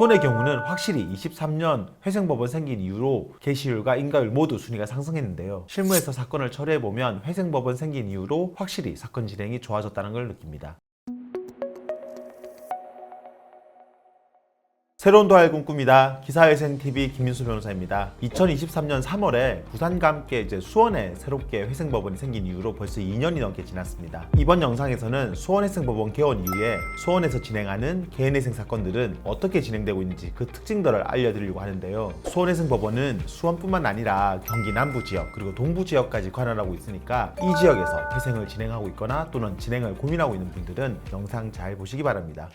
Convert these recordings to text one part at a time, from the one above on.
수원의 경우는 확실히 23년 회생법원 생긴 이후로 게시율과 인가율 모두 순위가 상승했는데요. 실무에서 사건을 처리해보면 회생법원 생긴 이후로 확실히 사건 진행이 좋아졌다는 걸 느낍니다. 새로운 도알 꿈꿉니다. 기사회생TV 김민수 변호사입니다. 2023년 3월에 부산과 함께 이제 수원에 새롭게 회생법원이 생긴 이후로 벌써 2년이 넘게 지났습니다. 이번 영상에서는 수원회생법원 개원 이후에 수원에서 진행하는 개인회생 사건들은 어떻게 진행되고 있는지 그 특징들을 알려드리려고 하는데요. 수원회생법원은 수원뿐만 아니라 경기 남부 지역 그리고 동부 지역까지 관할하고 있으니까 이 지역에서 회생을 진행하고 있거나 또는 진행을 고민하고 있는 분들은 영상 잘 보시기 바랍니다.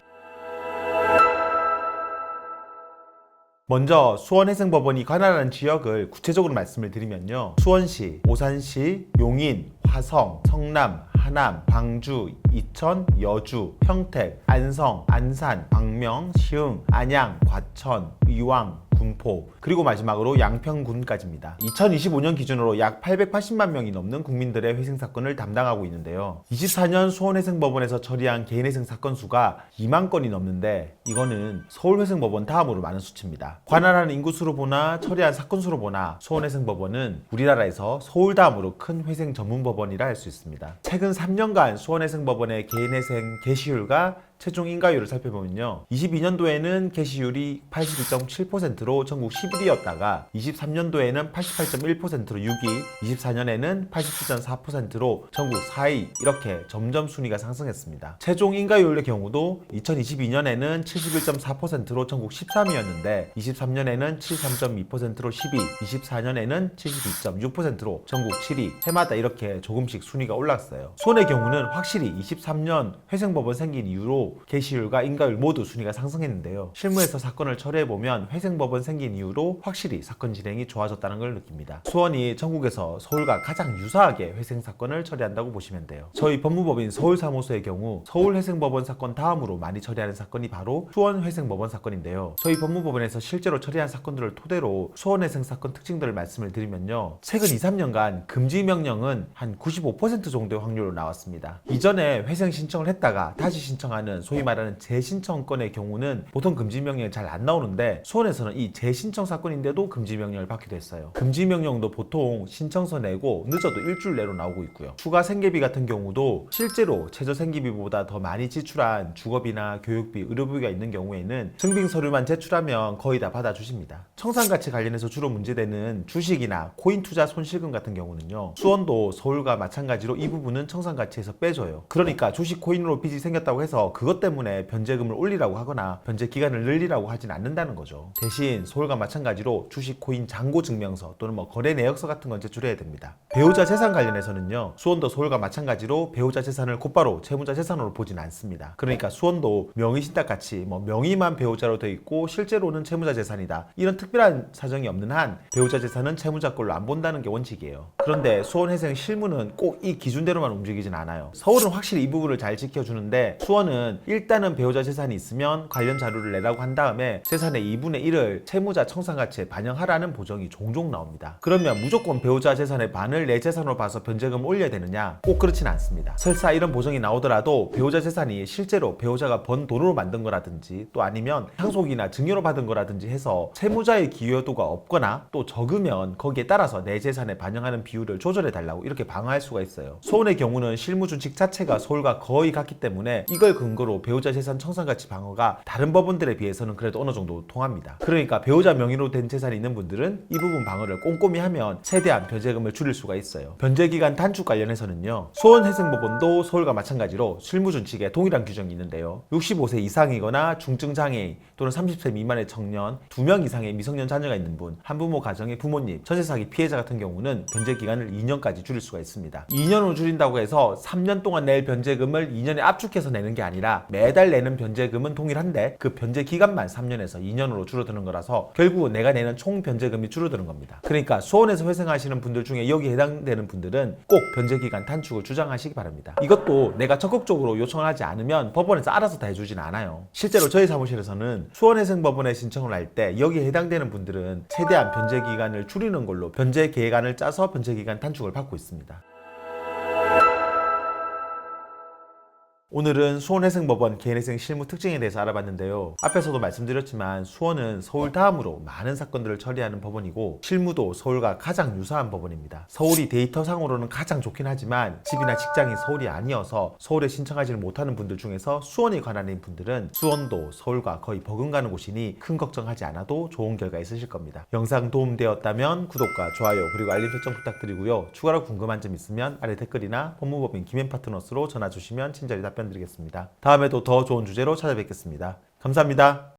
먼저 수원해생법원이 관할하는 지역을 구체적으로 말씀을 드리면요. 수원시, 오산시, 용인, 화성, 성남, 하남, 광주, 이천, 여주, 평택, 안성, 안산, 광명, 시흥, 안양, 과천, 의왕, 군포 그리고 마지막으로 양평군까지입니다. 2025년 기준으로 약 880만 명이 넘는 국민들의 회생 사건을 담당하고 있는데요. 24년 수원회생법원에서 처리한 개인회생 사건 수가 2만 건이 넘는데 이거는 서울회생법원 다음으로 많은 수치입니다. 관할하는 인구수로 보나 처리한 사건 수로 보나 수원회생법원은 우리나라에서 서울 다음으로 큰 회생 전문 법원이라 할 수 있습니다. 최근 3년간 수원회생법원의 개인회생 개시율과 최종 인가율을 살펴보면요. 22년도에는 게시율이 82.7%로 전국 11위였다가 23년도에는 88.1%로 6위, 24년에는 87.4%로 전국 4위 이렇게 점점 순위가 상승했습니다. 최종 인가율의 경우도 2022년에는 71.4%로 전국 13위였는데 23년에는 73.2%로 10위, 24년에는 72.6%로 전국 7위 해마다 이렇게 조금씩 순위가 올랐어요. 수원의 경우는 확실히 23년 회생법원 생긴 이후로 게시율과 인가율 모두 순위가 상승했는데요. 실무에서 사건을 처리해 보면 회생법원 생긴 이후로 확실히 사건 진행이 좋아졌다는 걸 느낍니다. 수원이 전국에서 서울과 가장 유사하게 회생 사건을 처리한다고 보시면 돼요. 저희 법무법인 서울 사무소의 경우 서울 회생법원 사건 다음으로 많이 처리하는 사건이 바로 수원 회생법원 사건인데요. 저희 법무법인에서 실제로 처리한 사건들을 토대로 수원 회생 사건 특징들을 말씀을 드리면요. 최근 2, 3년간 금지 명령은 한 95% 정도의 확률로 나왔습니다. 이전에 회생 신청을 했다가 다시 신청하는 소위 말하는 재신청 건의 경우는 보통 금지 명령이 잘 안 나오는데 수원에서는 이 재신청 사건인데도 금지 명령을 받기도 했어요. 금지 명령도 보통 신청서 내고 늦어도 일주일 내로 나오고 있고요. 추가 생계비 같은 경우도 실제로 최저 생계비보다 더 많이 지출한 주거비나 교육비, 의료비가 있는 경우에는 증빙 서류만 제출하면 거의 다 받아주십니다. 청산 가치 관련해서 주로 문제되는 주식이나 코인 투자 손실금 같은 경우는요. 수원도 서울과 마찬가지로 이 부분은 청산 가치에서 빼줘요. 그러니까 주식 코인으로 빚이 생겼다고 해서 그것 때문에 변제금을 올리라고 하거나 변제 기간을 늘리라고 하진 않는다는 거죠. 대신 서울과 마찬가지로 주식 코인 잔고 증명서 또는 뭐 거래 내역서 같은 건 제출해야 됩니다. 배우자 재산 관련해서는요. 수원도 서울과 마찬가지로 배우자 재산을 곧바로 채무자 재산으로 보진 않습니다. 그러니까 수원도 명의 신탁 같이 뭐 명의만 배우자로 돼 있고 실제로는 채무자 재산이다. 이런 특별한 사정이 없는 한 배우자 재산은 채무자 걸로 안 본다는 게 원칙이에요. 그런데 수원회생 실무는 꼭 이 기준대로만 움직이진 않아요. 서울은 확실히 이 부분을 잘 지켜주는데 수원은 일단은 배우자 재산이 있으면 관련 자료를 내라고 한 다음에 재산의 2분의 1을 채무자 청산가치에 반영하라는 보정이 종종 나옵니다. 그러면 무조건 배우자 재산의 반을 내 재산으로 봐서 변제금을 올려야 되느냐? 꼭 그렇진 않습니다. 설사 이런 보정이 나오더라도 배우자 재산이 실제로 배우자가 번 돈으로 만든 거라든지 또 아니면 상속이나 증여로 받은 거라든지 해서 채무자의 기여도가 없거나 또 적으면 거기에 따라서 내 재산에 반영하는 비율을 조절해 달라고 이렇게 방어할 수가 있어요. 소원의 경우는 실무 준칙 자체가 서울과 거의 같기 때문에 이걸 근거로 배우자 재산 청산가치 방어가 다른 법원들에 비해서는 그래도 어느 정도 통합니다. 그러니까 배우자 명의로 된 재산이 있는 분들은 이 부분 방어를 꼼꼼히 하면 최대한 변제금을 줄일 수가 있어요. 변제 기간 단축 관련해서는요. 수원회생법원도 서울과 마찬가지로 실무 준칙에 동일한 규정이 있는데요. 65세 이상이거나 중증 장애인 또는 30세 미만의 청년, 2명 이상의 미성년 자녀가 있는 분, 한부모 가정의 부모님, 전세 사기 피해자 같은 경우는 변제 기간을 2년까지 줄일 수가 있습니다. 2년으로 줄인다고 해서 3년 동안 낼 변제금을 2년에 압축해서 내는 게 아니라 매달 내는 변제금은 동일한데 그 변제 기간만 3년에서 2년으로 줄어드는 거라서 결국은 내가 내는 총 변제금이 줄어드는 겁니다. 그러니까 수원에서 회생하시는 분들 중에 여기에 해당되는 분들은 꼭 변제 기간 단축을 주장하시기 바랍니다. 이것도 내가 적극적으로 요청을 하지 않으면 법원에서 알아서 다 해주진 않아요. 실제로 저희 사무실에서는 수원회생법원에 신청을 할 때 여기에 해당되는 분들은 최대한 변제 기간을 줄이는 걸로 변제 계획안을 짜서 변제 기간 단축을 받고 있습니다. 오늘은 수원회생법원 개인회생 실무 특징에 대해서 알아봤는데요. 앞에서도 말씀드렸지만 수원은 서울 다음으로 많은 사건들을 처리하는 법원이고 실무도 서울과 가장 유사한 법원입니다. 서울이 데이터상으로는 가장 좋긴 하지만 집이나 직장이 서울이 아니어서 서울에 신청하지를 못하는 분들 중에서 수원에 관한 분들은 수원도 서울과 거의 버금가는 곳이니 큰 걱정하지 않아도 좋은 결과 있으실 겁니다. 영상 도움되었다면 구독과 좋아요 그리고 알림 설정 부탁드리고요. 추가로 궁금한 점 있으면 아래 댓글이나 법무법인 김현 파트너스로 전화 주시면 친절히 답변 드리겠습니다. 다음에도 더 좋은 주제로 찾아뵙겠습니다. 감사합니다.